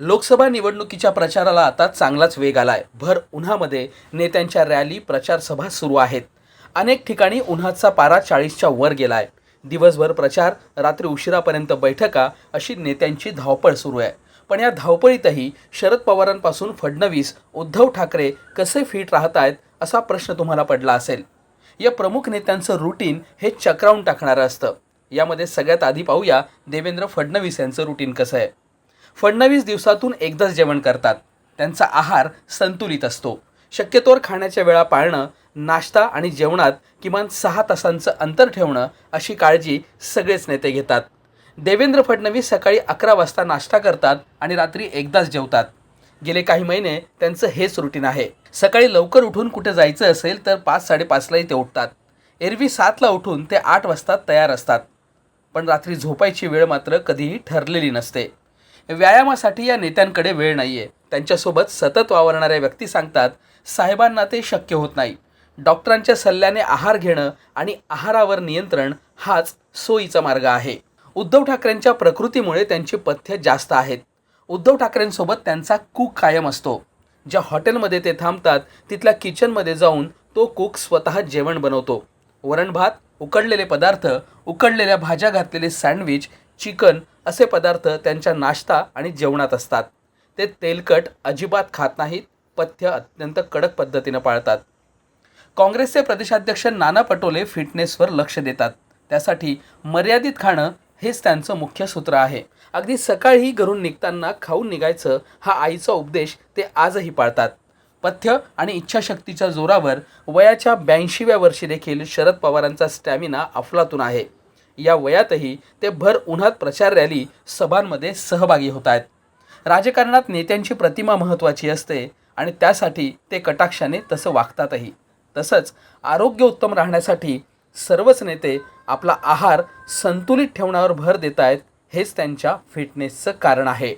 लोकसभा निवडणुकीच्या प्रचाराला आता चांगलाच वेग आलाय. भर उन्हामध्ये नेत्यांच्या रॅली प्रचारसभा सुरू आहेत. अनेक ठिकाणी उन्हाचा पारा चाळीसच्या वर गेलाय. दिवसभर प्रचार रात्री उशिरापर्यंत बैठका अशी नेत्यांची धावपळ सुरू आहे. पण या धावपळीतही शरद पवारांपासून फडणवीस उद्धव ठाकरे कसे फिट राहत आहेत असा प्रश्न तुम्हाला पडला असेल. या प्रमुख नेत्यांचं रुटीन हे चक्रावून टाकणारं असतं. यामध्ये सगळ्यात आधी पाहूया देवेंद्र फडणवीस यांचं रुटीन कसं आहे. फडणवीस दिवसातून एकदाच जेवण करतात. त्यांचा आहार संतुलित असतो. शक्यतोवर खाण्याच्या वेळा पाळणं नाश्ता आणि जेवणात किमान सहा तासांचं अंतर ठेवणं अशी काळजी सगळेच नेते घेतात. देवेंद्र फडणवीस सकाळी अकरा वाजता नाश्ता करतात आणि रात्री एकदाच जेवतात. गेले काही महिने त्यांचं हेच रुटीन आहे. सकाळी लवकर उठून कुठे जायचं असेल तर पाच साडेपाचलाही ते उठतात. एरवी सातला उठून ते आठ वाजता तयार असतात. पण रात्री झोपायची वेळ मात्र कधीही ठरलेली नसते. व्यायामासाठी या नेत्यांकडे वेळ नाही आहे त्यांच्यासोबत सतत वावरणाऱ्या व्यक्ती सांगतात साहेबांना ते शक्य होत नाही. डॉक्टरांच्या सल्ल्याने आहार घेणं आणि आहारावर नियंत्रण हाच सोयीचा मार्ग आहे. उद्धव ठाकरेंच्या प्रकृतीमुळे त्यांची पथ्य जास्त आहेत. उद्धव ठाकरेंसोबत त्यांचा कुक कायम असतो. ज्या हॉटेलमध्ये ते थांबतात तिथल्या किचनमध्ये जाऊन तो कुक स्वतः जेवण बनवतो. वरण भात उकडलेले पदार्थ उकडलेल्या भाज्या घातलेले सँडविच चिकन असे पदार्थ त्यांच्या नाश्ता आणि जेवणात असतात. ते तेलकट अजिबात खात नाहीत पथ्य अत्यंत कडक पद्धतीनं पाळतात. काँग्रेसचे प्रदेशाध्यक्ष नाना पटोले फिटनेसवर लक्ष देतात. त्यासाठी मर्यादित खाणं हेच त्यांचं मुख्य सूत्र आहे. अगदी सकाळी घरून निघताना खाऊन निघायचं हा आईचा उपदेश ते आजही पाळतात. पथ्य आणि इच्छाशक्तीच्या जोरावर वयाच्या ब्याऐंशीव्या वर्षी देखील शरद पवारांचा स्टॅमिना अफलातून आहे. या वयातही ते भर उन्हात प्रचार रॅली सभांमध्ये सहभागी होत आहेत राजकारणात नेत्यांची प्रतिमा महत्त्वाची असते आणि त्यासाठी ते कटाक्षाने तसं वागतातही. तसंच आरोग्य उत्तम राहण्यासाठी सर्वच नेते आपला आहार संतुलित ठेवण्यावर भर देत आहेत हेच त्यांच्या फिटनेसचं कारण आहे.